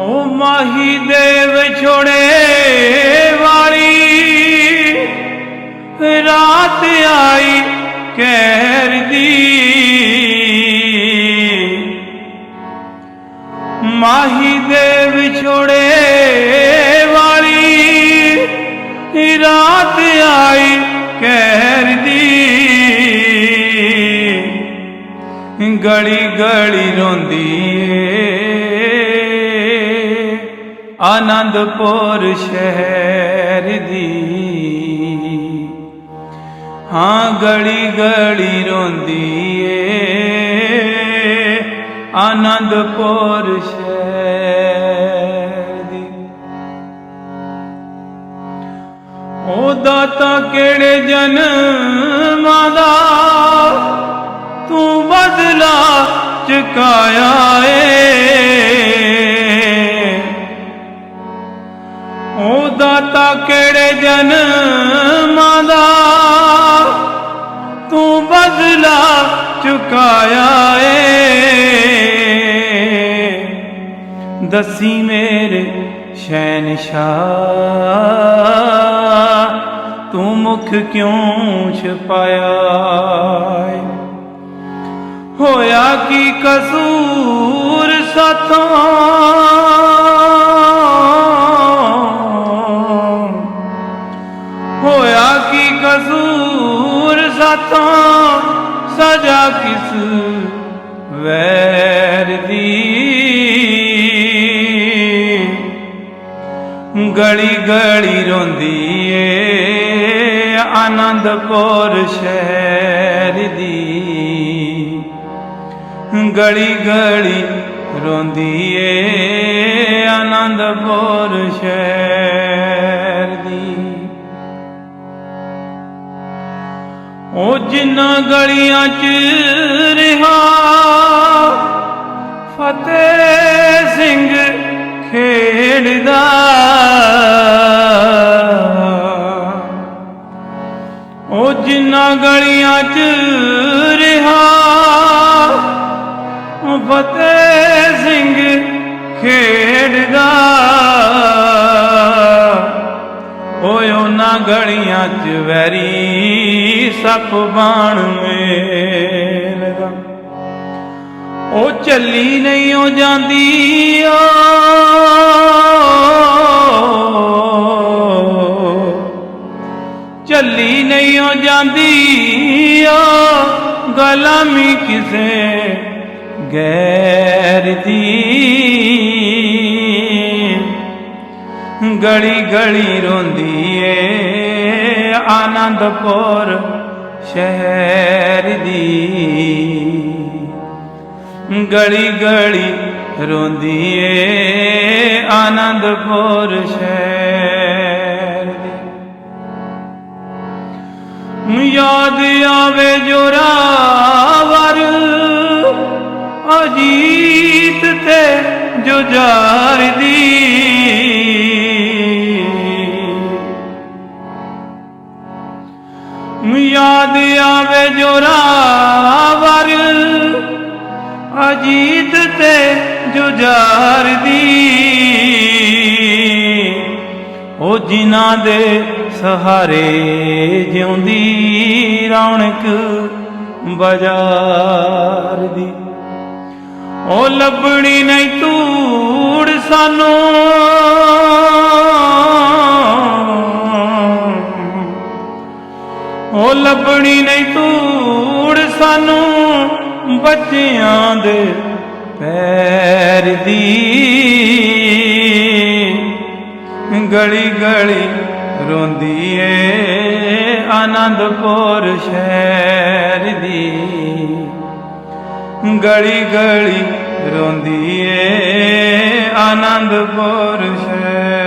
ਓ ਮਾਹੀ ਦੇ ਵਿਛੋੜੇ ਵਾਲੀ, ਰਾਤ ਆਈ ਕਹਿਰ ਦੀ। ਮਾਹੀ ਦੇ ਵਿਛੋੜੇ ਵਾਲੀ, ਰਾਤ ਆਈ ਕਹਿਰ ਦੀ। ਗਲੀ ਗਲੀ ਰੋਂਦੀ ਏ। ਆਨੰਦਪੁਰ ਸ਼ਹਿਰ ਦੀ। ਹਾਂ, ਗਲੀ ਗਲੀ ਰੋਂਦੀ ਏ ਆਨੰਦਪੁਰ ਸ਼ਹਿਰ ਦੀ। ਉਹ ਦਾਤਾ ਕਿਹੜੇ ਜਨਮਾਂ ਦਾ? ਤੂੰ ਬਦਲਾ ਚੁਕਾਇਆ ਏ। ਦਾਤਾ ਕਿਹੜੇ ਜਨਮਾਂ ਦਾ? ਤੂੰ ਬਦਲਾ ਚੁਕਾਇਆ ਏ। ਦਸੀ ਮੇਰੇ ਸ਼ਹਿਨशाह ਤੂੰ ਮੁਖ ਕਿਉਂ ਛਪਾਇਆ ਹੋਇਆ ਕੀ ਕਸੂਰ ਸਾਥੋਂ? ਕਸੂਰ ਸਾਥੋਂ ਸਜ਼ਾ ਕਿਸ ਵੈਰ ਦੀ? ਗਲੀ ਗਲੀ ਰੋਂਦੀ ਏ, ਆਨੰਦਪੁਰ ਸ਼ਹਿਰ ਦੀ। ਗਲੀ ਗਲੀ ਰੋਂਦੀ ਏ, ਆਨੰਦਪੁਰ ਸ਼ਹਿਰ ਜਿਨ੍ਹਾਂ ਗਲੀਆਂ 'ਚ ਰਿਹਾ। ਫਤਿਹ ਸਿੰਘ ਖੇਡਦਾ। ਉਹ ਜਿਨ੍ਹਾਂ ਗਲੀਆਂ 'ਚ ਉਹਨਾਂ ਗਲੀਆਂ 'ਚ ਵੈਰੀ ਸੱਪ ਬਾਣ ਮੇਲਦਾ। ਉਹ ਚੱਲੀ ਨਹੀਂ ਉਹ ਜਾਂਦੀ, ਓ ਚੱਲੀ ਨਹੀਂ ਉਹ ਜਾਂਦੀ, ਓ ਗਲਾਮੀ ਕਿਸੇ ਗੈਰ ਦੀ। ਗਲੀ ਗਲੀ ਰੋਂਦੀ ਏ ਆਨੰਦਪੁਰ ਸ਼ਹਿਰ ਦੀ। ਗਲੀ ਗਲੀ ਰੋਂਦੀ ਏ ਆਨੰਦਪੁਰ ਸ਼ਹਿਰ ਦੀ। ਯਾਦ ਆਵੇ ਜੋਰਾਵਰ, ਅਜੀਤ ਤੇ ਜੁਝਾਰ ਦੀ। ਯਾਦ ਆਵੇ ਜੋਰਾਵਰ ਅਜੀਤ ਤੇ ਜੁਝਾਰ ਦੀ। ਉਹ ਜਿਨ੍ਹਾਂ ਦੇ ਸਹਾਰੇ ਜਿਉਂਦੀ ਰੌਣਕ ਬਾਜ਼ਾਰ ਦੀ। ਉਹ ਲੱਭਣੀ ਨਹੀਂ ਤੂੜ ਸਾਨੂੰ। ਲੱਭਣੀ ਧੂੜ ਸਾਨੂੰ ਬੱਚਿਆਂ ਦੇ ਪੈਰ ਦੀ। ਗਲੀ ਗਲੀ ਰੋਂਦੀ ਏ ਆਨੰਦਪੁਰ ਸ਼ਹਿਰ ਦੀ। ਗਲੀ ਗਲੀ ਰੋਂਦੀ ਏ ਆਨੰਦਪੁਰ ਸ਼ਹਿਰ